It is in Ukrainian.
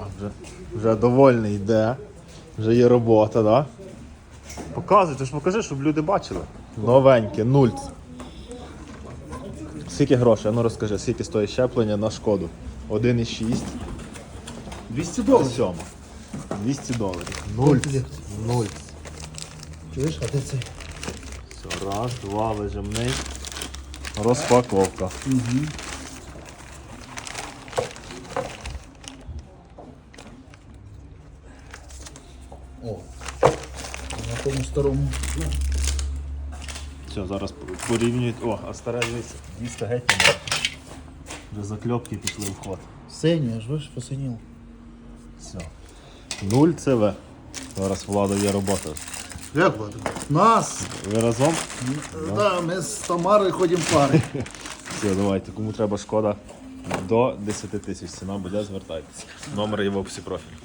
О, вже, вже довольний йде. Вже є робота, да? Показуй, ти ж покажи, щоб люди бачили. Новеньке, нульц. Скільки грошей? Ну розкажи, скільки стоїть щеплення на шкоду? 1,6. 200 Сьома. 200 доларів. Нульц. Нульц. Чуєш, а де цей? Все, раз, два, вижимний. Розпаковка. О. На тому старому. Все, зараз порівнюють. О, а старе дивіться, 200 геть. Вже закльопки пішли в ход. Синій, аж виш посинів. Все. Нуль ЦВ. Зараз влада є робота. Як Влади? Нас! Ви разом? Да, ми з Тамарою ходимо пари. Все, давайте. Кому треба шкода до 10 тисяч ціна буде, звертайтеся. Номер є в описі профілю.